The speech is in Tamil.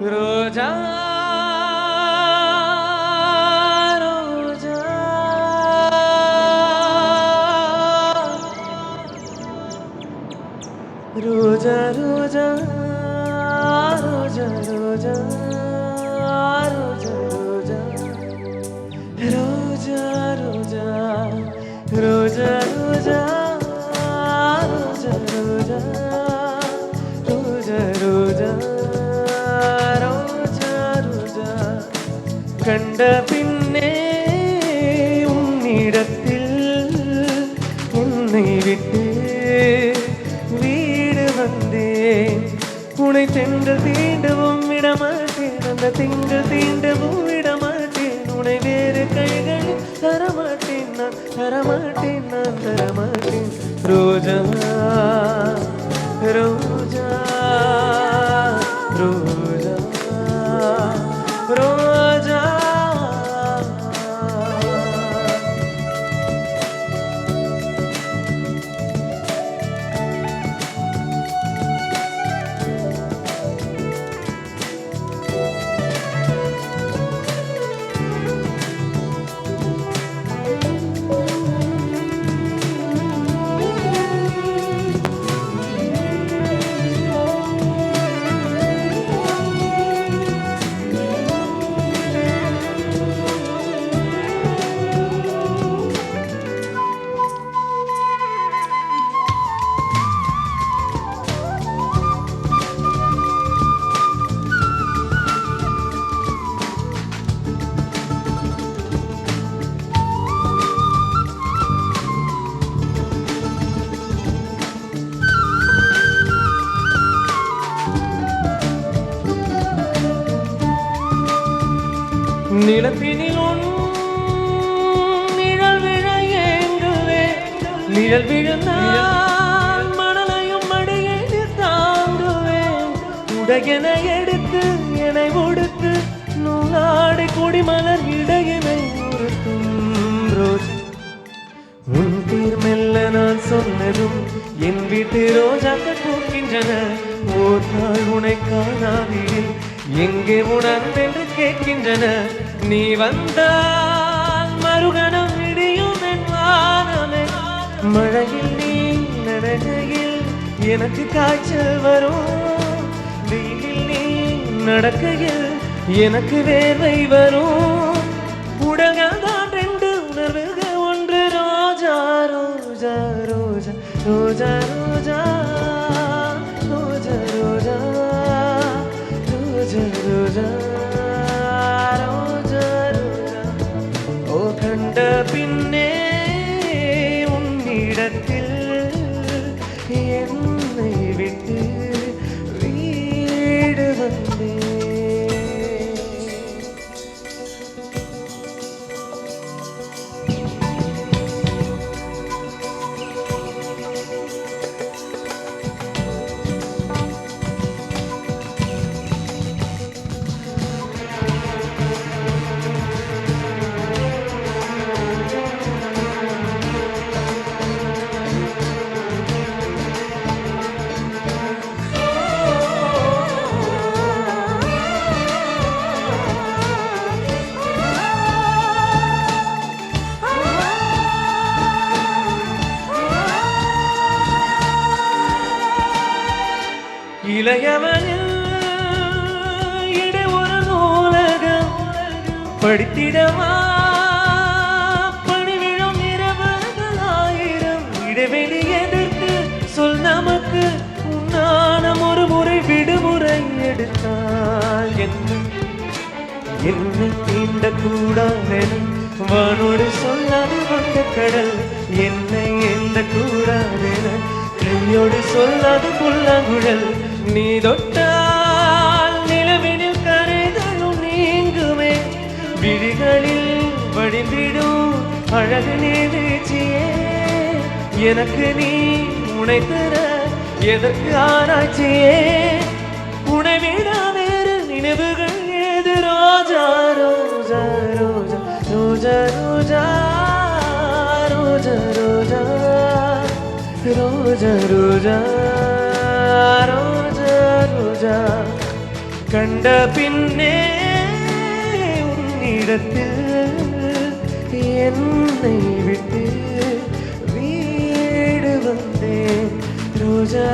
ரோஜா ரோஜா ரோஜா ரோஜா ரோஜா ரோஜா ரோஜா ரோஜா ரோஜா ரோஜா ரோஜா கண்ட பின்னே உன்னிடத்தில் உன்னை விட்டு வீடு வந்தேன் உனை தென்றல் தீண்டவும் விடமாட்டேன் அந்த திங்கள் தீண்டவும் விடமாட்டேன் உனை வேறு கைகளில் தரமாட்டேன் நான் தரமாட்டேன் நான் தரமாட்டேன் ரோஜா நிலத்தினில் நிழல் விழ ஏங்குவே நிழல் விழுந்தால் மணலையும் மடியை தாங்குவேன் உடையன எடுத்து என்னை ஒடுத்து நூலாடை கொடிமலர் இடையினை உறுத்தும் ரோஜா. உன் தீர் மெல்ல நான் சொன்னதும் என் வீட்டு ரோஜாக்கள் பூக்கின்றன. ஓர் நாள் உனை காணாவிடில் எங்கே உணர்ந்தென்று கேட்கின்றன. நீ வந்தால் மறுகணம் இடியும் என் வானமே. மழையில் நீ நனைகையில் எனக்கு காய்ச்சல் வரும். வெயிலில் நீ நடக்கையில் எனக்கு வேர்வை வரும். உடல்கள் தான் ரெண்டு உணர்வுகள் ஒன்று ரோஜா ரோஜா ரோஜா ரோஜா ரோஜா ரோஜா இளையவனில் இடை ஒரு நூலகம் படித்திடவா? பணிவிழும் இரவுகள் ஆயிரம் இடைவெளி எதிர்த்து சொல் நமக்கு உன்னானம் ஒரு முறை விடுமுறை எடுத்தால் என்ன? என்னை தீண்ட கூடாதென வானோடு சொல்லாது வந்த கடல். என்னை எந்த கூடாதென கையோடு சொல்லாது புல்லாங்குழல். நீ தொட்டால் நிலவினில் கரைதலும் நீங்குமே. விழிகளில் வடிந்திடும் அழகு நீச்சியே எனக்கு நீ உனை தர எதற்கு ஆராய்ச்சியே? உனை விட வேறு நினைவுகள் ஏது? ரோஜா ரோஜா ரோஜா ரோஜா ரோஜா ரோஜா ரோஜா ரோஜா ரோஜா ரோஜா. രാജ കണ്ട പിന്നെ ഉന്നിടത്തിൽ എന്നെ വിട്ട് വീട് വന്നേ രോജാ